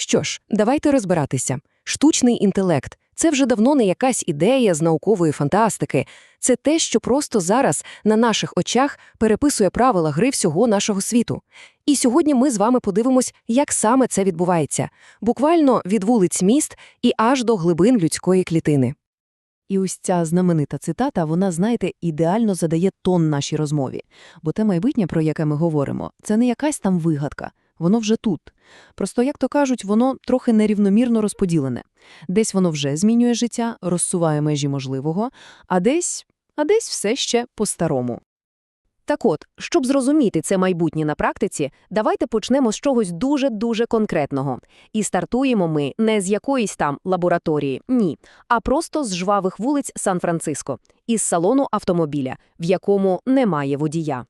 Що ж, давайте розбиратися. Штучний інтелект це вже давно не якась ідея з наукової фантастики. Це те, що просто зараз на наших очах переписує правила гри всього нашого світу. І сьогодні ми з вами подивимось, як саме це відбувається, буквально від вулиць міст і аж до глибин людської клітини. І ось ця знаменита цитата, вона, знаєте, ідеально задає тон нашій розмові. Бо те майбутнє, про яке ми говоримо, це не якась там вигадка, воно вже тут. Просто, як то кажуть, воно трохи нерівномірно розподілене. Десь воно вже змінює життя, розсуває межі можливого, а десь, а десь все ще по-старому. Так от, щоб зрозуміти це майбутнє на практиці, давайте почнемо з чогось дуже-дуже конкретного. І стартуємо ми не з якоїсь там лабораторії, ні, а просто з жвавих вулиць Сан-Франциско, із салону автомобіля, в якому немає водія.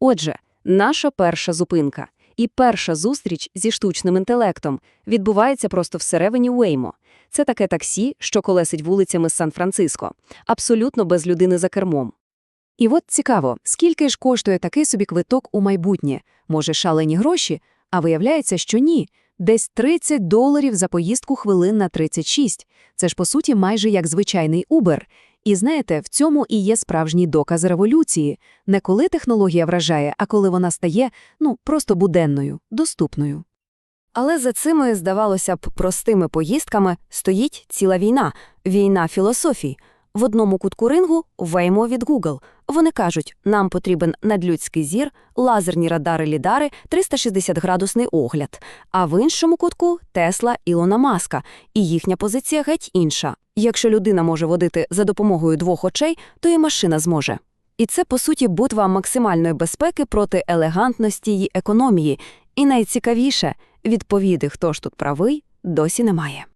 Отже, наша перша зупинка і перша зустріч зі штучним інтелектом відбувається просто всередині Уеймо. Це таке таксі, що колесить вулицями Сан-Франциско, абсолютно без людини за кермом. І от цікаво, скільки ж коштує такий собі квиток у майбутнє? Може, шалені гроші? А виявляється, що ні. Десь 30 доларів за поїздку хвилин на 36. Це ж, по суті, майже як звичайний Uber. І знаєте, в цьому і є справжній доказ революції. Не коли технологія вражає, а коли вона стає, ну, просто буденною, доступною. Але за цими, здавалося б, простими поїздками стоїть ціла війна – війна філософій. В одному кутку рингу – Веймо від Google. Вони кажуть, нам потрібен надлюдський зір, лазерні радари-лідари, 360-градусний огляд. А в іншому кутку – Тесла Ілона Маска. І їхня позиція геть інша. Якщо людина може водити за допомогою двох очей, то і машина зможе. І це, по суті, битва максимальної безпеки проти елегантності й економії. І найцікавіше – відповіді, хто ж тут правий, досі немає.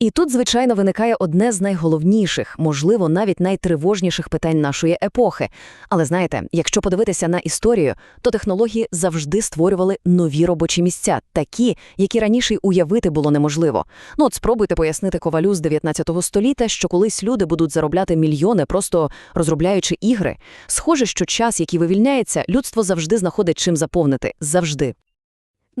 І тут, звичайно, виникає одне з найголовніших, можливо, навіть найтривожніших питань нашої епохи. Але знаєте, якщо подивитися на історію, то технології завжди створювали нові робочі місця, такі, які раніше й уявити було неможливо. Ну от спробуйте пояснити ковалю з 19 століття, що колись люди будуть заробляти мільйони, просто розробляючи ігри. Схоже, що час, який вивільняється, людство завжди знаходить чим заповнити. Завжди.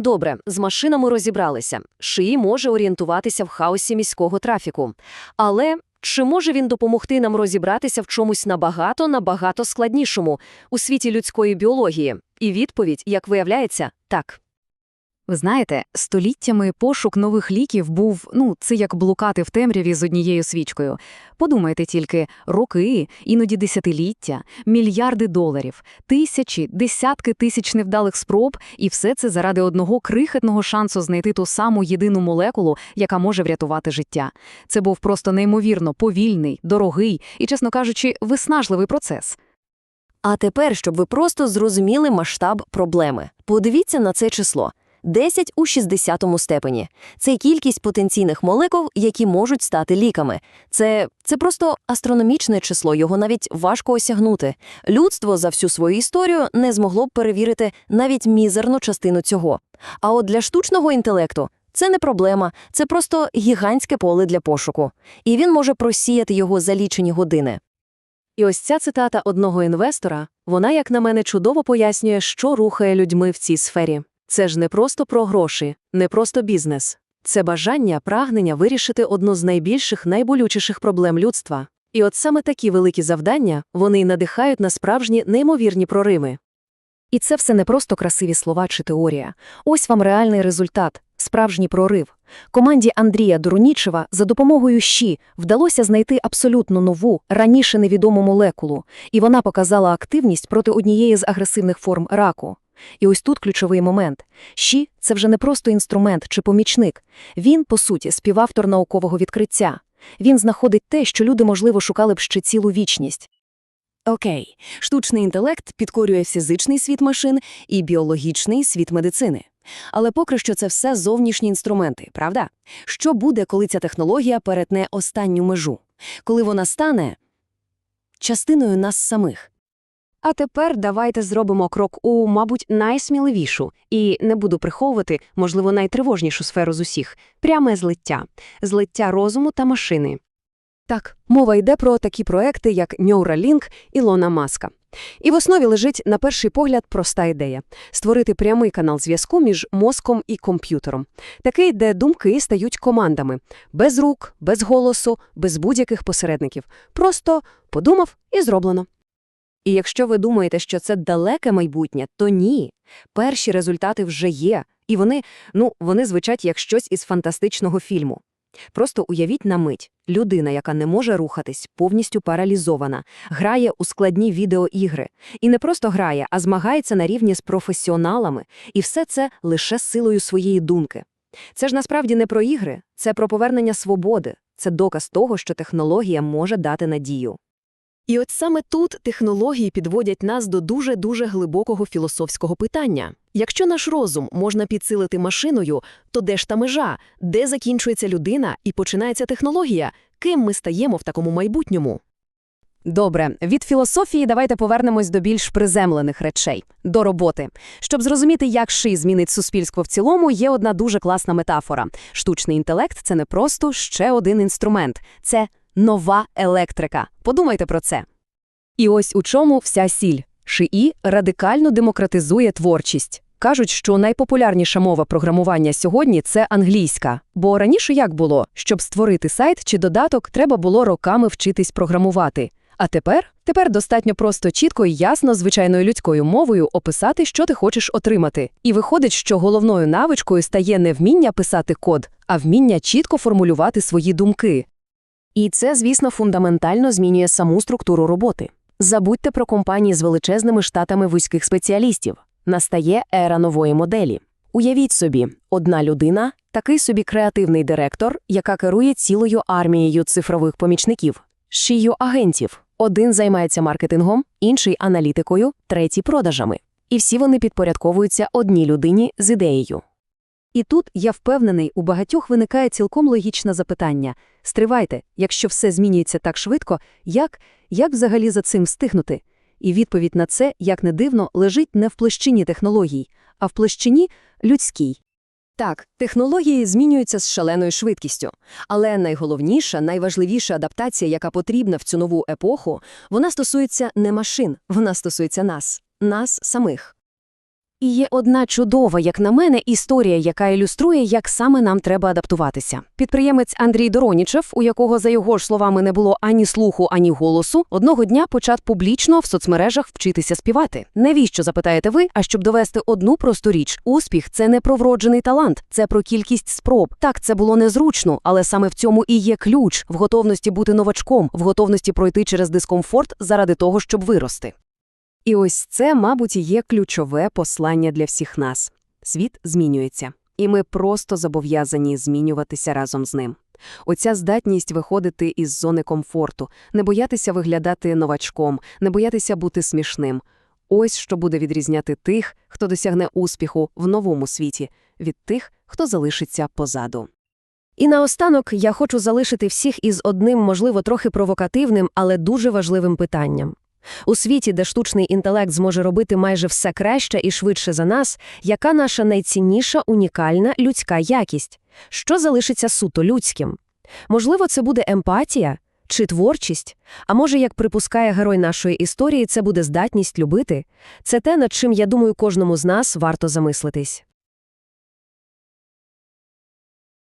Добре, з машинами розібралися. Шиї може орієнтуватися в хаосі міського трафіку. Але чи може він допомогти нам розібратися в чомусь набагато-набагато складнішому у світі людської біології? І відповідь, як виявляється, так. Ви знаєте, століттями пошук нових ліків був, ну, це як блукати в темряві з однією свічкою. Подумайте тільки, роки, іноді десятиліття, мільярди доларів, тисячі, десятки тисяч невдалих спроб, і все це заради одного крихітного шансу знайти ту саму єдину молекулу, яка може врятувати життя. Це був просто неймовірно повільний, дорогий і, чесно кажучи, виснажливий процес. А тепер, щоб ви просто зрозуміли масштаб проблеми. Подивіться на це число. 10 у 60 степені. Це кількість потенційних молекул, які можуть стати ліками. Це, це просто астрономічне число, його навіть важко осягнути. Людство за всю свою історію не змогло б перевірити навіть мізерну частину цього. А от для штучного інтелекту це не проблема, це просто гігантське поле для пошуку. І він може просіяти його за лічені години. І ось ця цитата одного інвестора, вона, як на мене, чудово пояснює, що рухає людьми в цій сфері. Це ж не просто про гроші, не просто бізнес. Це бажання, прагнення вирішити одну з найбільших, найболючіших проблем людства. І от саме такі великі завдання, вони й надихають на справжні неймовірні прориви. І це все не просто красиві слова чи теорія. Ось вам реальний результат, справжній прорив. Команді Андрія Дурнічева за допомогою ЩІ вдалося знайти абсолютно нову, раніше невідому молекулу, і вона показала активність проти однієї з агресивних форм раку. І ось тут ключовий момент. Щі – це вже не просто інструмент чи помічник. Він, по суті, співавтор наукового відкриття. Він знаходить те, що люди, можливо, шукали б ще цілу вічність. Окей, штучний інтелект підкорює фізичний світ машин і біологічний світ медицини. Але поки що це все зовнішні інструменти, правда? Що буде, коли ця технологія перетне останню межу? Коли вона стане частиною нас самих? А тепер давайте зробимо крок у, мабуть, найсміливішу і не буду приховувати, можливо, найтривожнішу сферу з усіх пряме злиття, злиття розуму та машини. Так, мова йде про такі проекти, як Neuralink Ілона Маска. І в основі лежить, на перший погляд, проста ідея – створити прямий канал зв'язку між мозком і комп'ютером. Такий, де думки стають командами. Без рук, без голосу, без будь-яких посередників. Просто подумав і зроблено. І якщо ви думаєте, що це далеке майбутнє, то ні. Перші результати вже є, і вони, ну, вони звучать як щось із фантастичного фільму. Просто уявіть на мить, людина, яка не може рухатись, повністю паралізована, грає у складні відеоігри. І не просто грає, а змагається на рівні з професіоналами. І все це лише силою своєї думки. Це ж насправді не про ігри, це про повернення свободи, це доказ того, що технологія може дати надію. І от саме тут технології підводять нас до дуже-дуже глибокого філософського питання. Якщо наш розум можна підсилити машиною, то де ж та межа, де закінчується людина і починається технологія? Ким ми стаємо в такому майбутньому? Добре, від філософії давайте повернемось до більш приземлених речей, до роботи. Щоб зрозуміти, як ши змінить суспільство в цілому, є одна дуже класна метафора. Штучний інтелект – це не просто ще один інструмент, це нова електрика. Подумайте про це. І ось у чому вся сіль. ШИІ радикально демократизує творчість. Кажуть, що найпопулярніша мова програмування сьогодні – це англійська. Бо раніше як було? Щоб створити сайт чи додаток, треба було роками вчитись програмувати. А тепер? Тепер достатньо просто чітко і ясно звичайною людською мовою описати, що ти хочеш отримати. І виходить, що головною навичкою стає не вміння писати код, а вміння чітко формулювати свої думки. І це, звісно, фундаментально змінює саму структуру роботи. Забудьте про компанії з величезними штатами вузьких спеціалістів. Настає ера нової моделі. Уявіть собі, одна людина – такий собі креативний директор, яка керує цілою армією цифрових помічників, шію агентів. Один займається маркетингом, інший – аналітикою, третій – продажами. І всі вони підпорядковуються одній людині з ідеєю. І тут, я впевнений, у багатьох виникає цілком логічне запитання. Стривайте, якщо все змінюється так швидко, як, як взагалі за цим встигнути? І відповідь на це, як не дивно, лежить не в площині технологій, а в площині людській. Так, технології змінюються з шаленою швидкістю. Але найголовніша, найважливіша адаптація, яка потрібна в цю нову епоху, вона стосується не машин, вона стосується нас, нас самих. І є одна чудова, як на мене, історія, яка ілюструє, як саме нам треба адаптуватися. Підприємець Андрій Доронічев, у якого, за його ж словами, не було ані слуху, ані голосу, одного дня почав публічно в соцмережах вчитися співати. Навіщо, запитаєте ви? А щоб довести одну просту річ: успіх це не про вроджений талант, це про кількість спроб. Так, це було незручно, але саме в цьому і є ключ в готовності бути новачком, в готовності пройти через дискомфорт заради того, щоб вирости. І ось це, мабуть, є ключове послання для всіх нас. Світ змінюється, і ми просто зобов'язані змінюватися разом з ним. Оця здатність виходити із зони комфорту, не боятися виглядати новачком, не боятися бути смішним. Ось що буде відрізняти тих, хто досягне успіху в новому світі, від тих, хто залишиться позаду. І наостанок я хочу залишити всіх із одним, можливо, трохи провокативним, але дуже важливим питанням. У світі, де штучний інтелект зможе робити майже все краще і швидше за нас, яка наша найцінніша унікальна людська якість? Що залишиться суто людським? Можливо, це буде емпатія чи творчість? А може, як припускає герой нашої історії, це буде здатність любити? Це те, над чим, я думаю, кожному з нас варто замислитись.